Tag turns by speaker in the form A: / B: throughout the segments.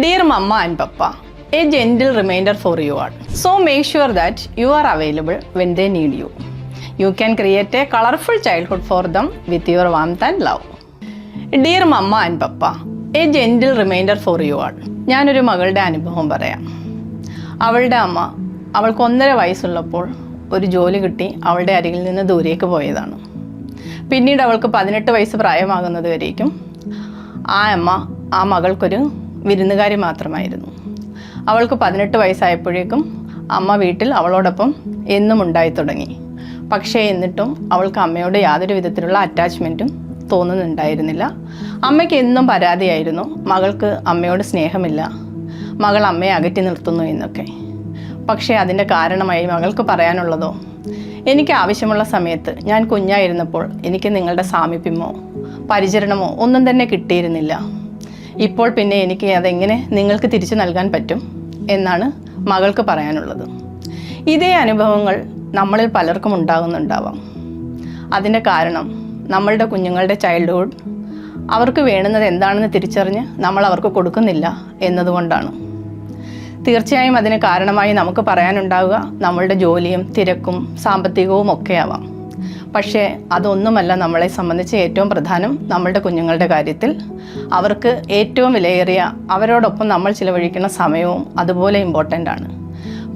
A: Dear mamma and papa a gentle reminder for you all so make sure that you are available when they need you you can create a colourful childhood for them with your warm and love dear mamma and papa a gentle reminder for you all ഞാനൊരു മകളുടെ അനുഭവം പറയാം. അവളുടെ അമ്മ അവൾക്ക് ഒന്നര വയസ്സുള്ളപ്പോൾ ഒരു ജോലി കിട്ടി അവളുടെ അരികിൽ നിന്ന് ദൂരേക്ക് പോയതാണ്. പിന്നീട് അവൾക്ക് പതിനെട്ട് വയസ്സ് പ്രായമാകുന്നത് വരേക്കും ആ അമ്മ ആ മകൾക്കൊരു വിരുന്നുകാരി മാത്രമായിരുന്നു. അവൾക്ക് പതിനെട്ട് വയസ്സായപ്പോഴേക്കും അമ്മ വീട്ടിൽ അവളോടൊപ്പം എന്നും ഉണ്ടായി തുടങ്ങി. പക്ഷേ എന്നിട്ടും അവൾക്ക് അമ്മയോട് യാതൊരു വിധത്തിലുള്ള അറ്റാച്ച്മെന്റും തോന്നുന്നുണ്ടായിരുന്നില്ല. അമ്മയ്ക്ക് എന്നും പരാതിയായിരുന്നു മകൾക്ക് അമ്മയോട് സ്നേഹമില്ല. മകൾ അമ്മയെ അകറ്റി നിർത്തുന്നു എന്നൊക്കെ. പക്ഷേ അതിന്റെ കാരണമായി മകൾക്ക് പറയാനുള്ളതോ എനിക്ക് ആവശ്യമുള്ള സമയത്ത് ഞാൻ കുഞ്ഞായിരുന്നപ്പോൾ എനിക്ക് നിങ്ങളുടെ സാമീപ്യമോ പരിചരണമോ ഒന്നും തന്നെ കിട്ടിയിരുന്നില്ല. ഇപ്പോൾ പിന്നെ എനിക്ക് അതെങ്ങനെ നിങ്ങൾക്ക് തിരിച്ചു നൽകാൻ പറ്റും എന്നാണ് മകൾക്ക് പറയാനുള്ളത്. ഇതേ അനുഭവങ്ങൾ നമ്മളിൽ പലർക്കും ഉണ്ടാകുന്നുണ്ടാവാം. അതിന്റെ കാരണം നമ്മളുടെ കുഞ്ഞുങ്ങളുടെ ചൈൽഡ്ഹുഡ് അവർക്ക് വേണ്ടുന്നത് എന്താണെന്ന് തിരിച്ചറിഞ്ഞ് നമ്മൾ അവർക്ക് കൊടുക്കുന്നില്ല എന്നതുകൊണ്ടാണ്. തീർച്ചയായും അതിന് കാരണമായി നമുക്ക് പറയാനുണ്ടാവുക നമ്മളുടെ ജോലിയും തിരക്കും സാമ്പത്തികവും ഒക്കെയാവാം പക്ഷേ അതൊന്നുമല്ല നമ്മളെ സംബന്ധിച്ച് ഏറ്റവും പ്രധാനം നമ്മളുടെ കുഞ്ഞുങ്ങളുടെ കാര്യത്തിൽ. അവർക്ക് ഏറ്റവും വിലയേറിയ അവരോടൊപ്പം നമ്മൾ ചിലവഴിക്കുന്ന സമയവും അതുപോലെ ഇമ്പോർട്ടന്റ് ആണ്.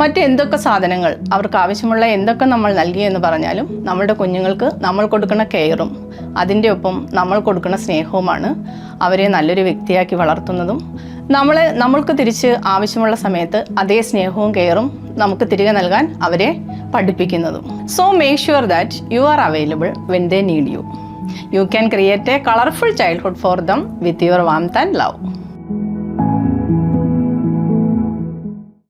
A: മറ്റെന്തൊക്കെ സാധനങ്ങൾ അവർക്ക് ആവശ്യമുള്ള എന്തൊക്കെ നമ്മൾ നൽകി എന്ന് പറഞ്ഞാലും നമ്മുടെ കുഞ്ഞുങ്ങൾക്ക് നമ്മൾ കൊടുക്കുന്ന കെയറും അതിന്റെ ഒപ്പം നമ്മൾ കൊടുക്കുന്ന സ്നേഹവുമാണ് അവരെ നല്ലൊരു വ്യക്തിയാക്കി വളർത്തുന്നതും നമ്മളെ നമ്മൾക്ക് തിരിച്ച് ആവശ്യമുള്ള സമയത്ത് അതേ സ്നേഹവും കെയറും നമുക്ക് തിരികെ നൽകാൻ അവരെ പഠിപ്പിക്കുന്നതും. So make sure that you are available when they need you you can create a colourful childhood for them with your warm and love